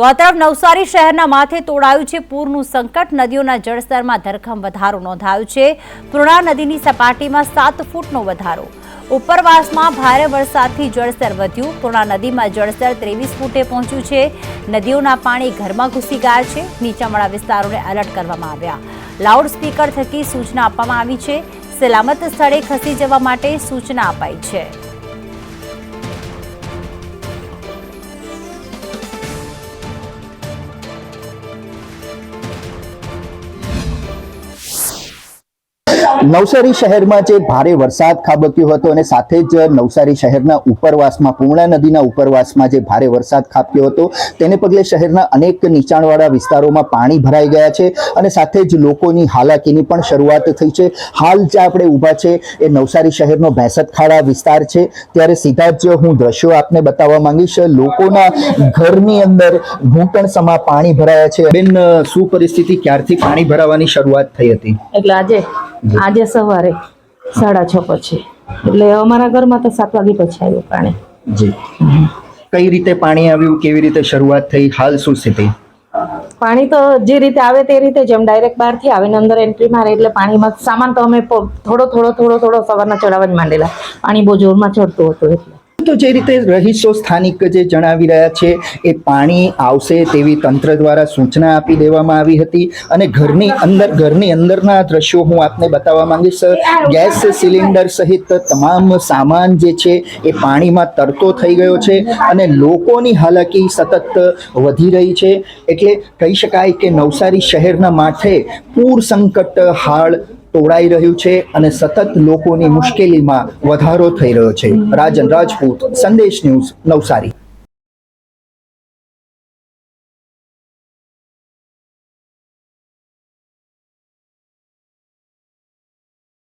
તો આ તરફ નવસારી શહેરના માથે તોડાયું છે પૂરનું સંકટ. નદીઓના જળસ્તરમાં ધરખમ વધારો નોંધાયો છે. પૂર્ણા નદીની સપાટીમાં સાત ફૂટનો વધારો. ઉપરવાસમાં ભારે વરસાદથી જળસ્તર વધ્યું. પૂર્ણા નદીમાં જળસ્તર ત્રેવીસ ફૂટે પહોંચ્યું છે. નદીઓના પાણી ઘરમાં ઘૂસી ગયા છે. નીચાણવાળા વિસ્તારોને એલર્ટ કરવામાં આવ્યા. લાઉડ સ્પીકર થકી સૂચના આપવામાં આવી છે. સલામત સ્થળે ખસી જવા માટે સૂચના અપાઈ છે. નવસારી શહેરમાં જે ભારે વરસાદ ખાબક્યો હતો અને સાથે જ નવસારી શહેરના ઉપરવાસમાં પૂર્ણા નદીના ઉપરવાસમાં જે ભારે વરસાદ ખાબક્યો હતો તેને પગલે શહેરના અનેક નીચાણવાળા વિસ્તારોમાં પાણી ભરાઈ ગયા છે અને સાથે જ લોકોની હાલાકીની પણ શરૂઆત થઈ છે. હાલ જે આપણે ઊભા છે એ નવસારી શહેરનો ભેંસતખાડા વિસ્તાર છે. ત્યારે સીધા જ હું દ્રશ્યો આપને બતાવવા માંગીશ. લોકોના ઘરની અંદર ઘૂંટણ સમા પાણી ભરાયા છે. બેન શું પરિસ્થિતિ ક્યારથી પાણી ભરાવાની શરૂઆત થઈ હતી? એટલે આજે આજે સવારે સાડા છ પછી. એટલે અમારા ઘરમાં તો સાત વાગે પછી આવ્યું પાણી. જી. કઈ રીતે પાણી આવ્યું? કેવી રીતે શરૂઆત થઈ? હાલ શું સ્થિતિ? પાણી તો જે રીતે આવે તે રીતે જેમ ડાયરેક્ટ બહારથી આવે ને અંદર એન્ટ્રી મારે એટલે પાણીમાં સામાન તો અમે થોડો થોડો થોડો થોડો સવારના ચડાવવા જ માંડેલા. પાણી બહુ જોરમાં ચડતું હતું એટલે. તો જે રીતે રહીશો સ્થાનિક જે જણાવી રહ્યા છે, એ પાણી આવશે તેવી તંત્ર દ્વારા સૂચના આપી દેવામાં આવી હતી. અને ઘરની અંદર, ઘરની અંદરના દ્રશ્યો હું આપને બતાવવા માંગીશ ગેસ સિલિન્ડર સહિત તમામ સામાન જે છે, એ પાણીમાં તરતો થઈ ગયો છે અને લોકોની હાલાકી સતત વધી રહી છે. એટલે કહી શકાય કે નવસારી શહેરના માથે પૂર સંકટ હાલ તોડાઈ રહ્યું છે અને સતત લોકોની મુશ્કેલીમાં વધારો થઈ રહ્યો છે. રાજન રાજપૂત, સંદેશ ન્યૂઝ નવસારી.